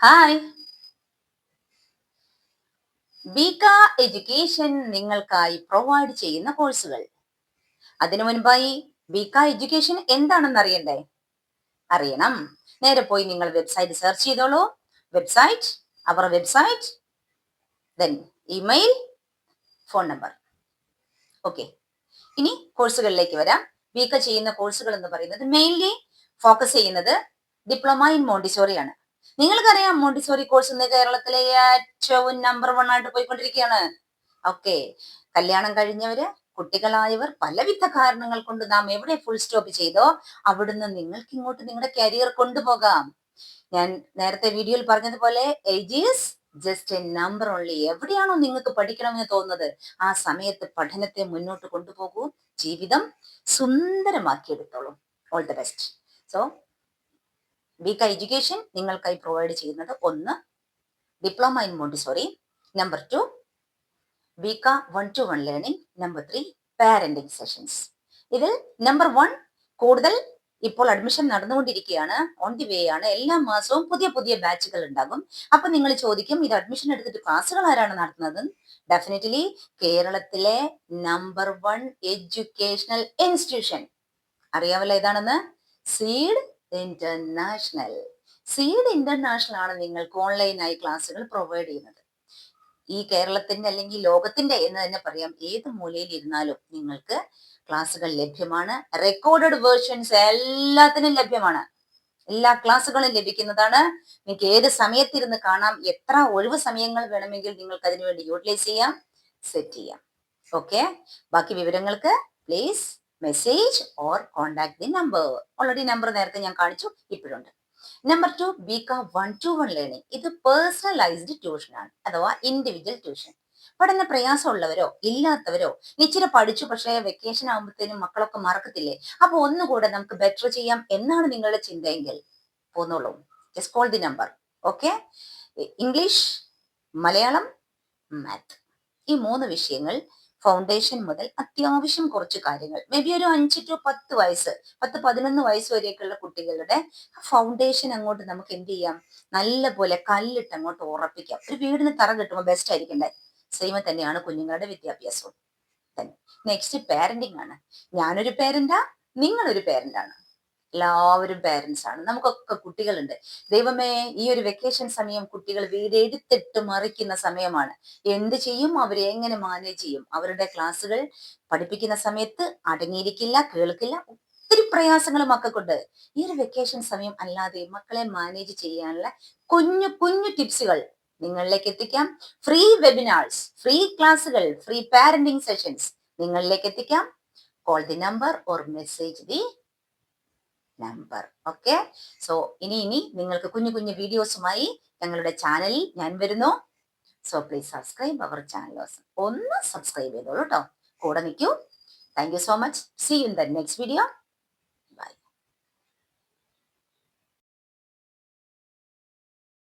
Hi ബിക education നിങ്ങൾക്കായി provide ചെയ്യുന്ന കോഴ്സുകൾ അതിനു മുൻപായി ബിക എഡ്യൂക്കേഷൻ എന്താണെന്ന് അറിയണ്ടേ? അറിയണം. നേരെ പോയി നിങ്ങൾ വെബ്സൈറ്റ് സെർച്ച് ചെയ്തോളൂ. വെബ്സൈറ്റ് അവർ website then email phone number okay ഇനി കോഴ്സുകളിലേക്ക് വരാം. ബിക ചെയ്യുന്ന കോഴ്സുകൾ എന്ന് പറയുന്നത് മെയിൻലി ഫോക്കസ് ചെയ്യുന്നത് ഡിപ്ലോമ ഇൻ മോണ്ടിസോറി ആണ്. നിങ്ങൾക്കറിയാം മോണ്ടിസോറി കോഴ്സ് ഇന്ന് കേരളത്തിലെ ഏറ്റവും നമ്പർ വൺ ആയിട്ട് പോയിക്കൊണ്ടിരിക്കുകയാണ് ഓക്കെ കല്യാണം കഴിഞ്ഞവര് കുട്ടികളായവർ പലവിധ കാരണങ്ങൾ കൊണ്ട് നാം എവിടെ ഫുൾ സ്റ്റോപ്പ് ചെയ്തോ അവിടുന്ന് നിങ്ങൾക്ക് ഇങ്ങോട്ട് നിങ്ങളുടെ കരിയർ കൊണ്ടുപോകാം. ഞാൻ നേരത്തെ വീഡിയോയിൽ പറഞ്ഞതുപോലെ ages just a number only എവിടെയാണോ നിങ്ങൾക്ക് പഠിക്കണമെന്ന് തോന്നുന്നത് ആ സമയത്ത് പഠനത്തെ മുന്നോട്ട് കൊണ്ടുപോകൂ ജീവിതം സുന്ദരമാക്കിയെടുത്തോളൂ. All the best so Bika education നിങ്ങൾക്കായി പ്രൊവൈഡ് ചെയ്യുന്നത് ഒന്ന് diploma in Montessori number two Bika one two one learning number three parenting sessions ഇതിൽ നമ്പർ വൺ കൂടുതൽ ഇപ്പോൾ അഡ്മിഷൻ നടന്നുകൊണ്ടിരിക്കുകയാണ്. ഓൺ ദി വേ ആണ്. എല്ലാ മാസവും പുതിയ പുതിയ ബാച്ചുകൾ ഉണ്ടാകും. അപ്പൊ നിങ്ങൾ ചോദിക്കും ഇത് അഡ്മിഷൻ എടുത്തിട്ട് ക്ലാസ്സുകൾ ആരാണ് നടത്തുന്നത്? ഡെഫിനറ്റ്ലി കേരളത്തിലെ നമ്പർ വൺ എഡ്യൂക്കേഷണൽ ഇൻസ്റ്റിറ്റ്യൂഷൻ അറിയാമല്ലോ ഏതാണെന്ന് സീഡ് ഇന്റർനാഷണൽ സീഡ് ഇന്റർനാഷണൽ ആണ് നിങ്ങൾക്ക് ഓൺലൈനായി ക്ലാസ്സുകൾ പ്രൊവൈഡ് ചെയ്യുന്നത്. ഈ കേരളത്തിന്റെ അല്ലെങ്കിൽ ലോകത്തിന്റെ എന്ന് തന്നെ പറയാം. ഏത് മൂലയിൽ ഇരുന്നാലും നിങ്ങൾക്ക് ക്ലാസ്സുകൾ ലഭ്യമാണ്. റെക്കോർഡഡ് വേർഷൻസ് എല്ലാത്തിനും ലഭ്യമാണ്. എല്ലാ ക്ലാസ്സുകളും ലഭിക്കുന്നതാണ്. നിങ്ങൾക്ക് ഏത് സമയത്തിരുന്ന് കാണാം എത്ര ഒഴിവ് സമയങ്ങൾ വേണമെങ്കിൽ നിങ്ങൾക്ക് അതിനുവേണ്ടി യൂട്ടിലൈസ് ചെയ്യാം സെറ്റ് ചെയ്യാം. ഓക്കെ ബാക്കി വിവരങ്ങൾക്ക് please message or contact the number already number നേരത്തെ ഞാൻ കാണിച്ചു ഇപ്പോഴുണ്ട്. Number two Bika one two one learning ഇത് പേഴ്സണലൈസ്ഡ് ട്യൂഷൻ ആണ് അഥവാ ഇൻഡിവിജ്വൽ ട്യൂഷൻ പഠന പ്രയാസമുള്ളവരോ ഇല്ലാത്തവരോ ഇച്ചിരി പഠിച്ചു പക്ഷേ വെക്കേഷൻ ആകുമ്പോഴത്തേനും മക്കളൊക്കെ മറക്കത്തില്ലേ? അപ്പൊ ഒന്നുകൂടെ നമുക്ക് ബെറ്റർ ചെയ്യാം എന്നാണ് നിങ്ങളുടെ ചിന്തയെങ്കിൽ പോന്നോളൂ. Just call the number okay English Malayalam math ഈ മൂന്ന് വിഷയങ്ങൾ ഫൗണ്ടേഷൻ മുതൽ അത്യാവശ്യം കുറച്ച് കാര്യങ്ങൾ. മേ ബി ഒരു അഞ്ച് ടു പത്ത് വയസ്സ് പത്ത് പതിനൊന്ന് വയസ്സ് വരെയൊക്കെയുള്ള കുട്ടികളുടെ ഫൗണ്ടേഷൻ അങ്ങോട്ട് നമുക്ക് എന്ത് ചെയ്യാം? നല്ല പോലെ കല്ലിട്ട് അങ്ങോട്ട് ഉറപ്പിക്കാം. ഒരു വീടിന് തറ കിട്ടുമ്പോൾ ബെസ്റ്റ് ആയിരിക്കണ്ടേ സെയിമ തന്നെയാണ് കുഞ്ഞുങ്ങളുടെ വിദ്യാഭ്യാസവും. തന്നെ നെക്സ്റ്റ് പാരന്റിംഗ് ആണ്. ഞാനൊരു പേരന്റാ നിങ്ങളൊരു പേരന്റാണ് എല്ലാവരും പേരൻസ് ആണ്. നമുക്കൊക്കെ കുട്ടികളുണ്ട്. ദൈവമേ ഈ ഒരു വെക്കേഷൻ സമയം കുട്ടികൾ വീടെടുത്തിട്ട് മറിക്കുന്ന സമയമാണ്. എന്ത് ചെയ്യും? അവരെ എങ്ങനെ മാനേജ് ചെയ്യും? അവരുടെ ക്ലാസ്സുകൾ പഠിപ്പിക്കുന്ന സമയത്ത് അടങ്ങിയിരിക്കില്ല കേൾക്കില്ല. ഒത്തിരി പ്രയാസങ്ങൾ മക്കൾക്കുണ്ട് ഈ ഒരു വെക്കേഷൻ സമയം അല്ലാതെ മക്കളെ മാനേജ് ചെയ്യാനുള്ള കുഞ്ഞു കുഞ്ഞു ടിപ്സുകൾ നിങ്ങളിലേക്ക് എത്തിക്കാം. ഫ്രീ വെബിനാർസ് ഫ്രീ ക്ലാസ്സുകൾ ഫ്രീ പാരന്റിംഗ് സെഷൻസ് നിങ്ങളിലേക്ക് എത്തിക്കാം. Call the number or message the number okay so ഇനി ഇനി നിങ്ങൾക്ക് കുഞ്ഞു കുഞ്ഞു വീഡിയോസുമായി ഞങ്ങളുടെ ചാനലിൽ ഞാൻ വരുന്നു. So please subscribe our channel ഒന്ന് സബ്സ്ക്രൈബ് ചെയ്തോളൂ കേട്ടോ കൂടെ നിൽക്കൂ. Thank you so much see in the next video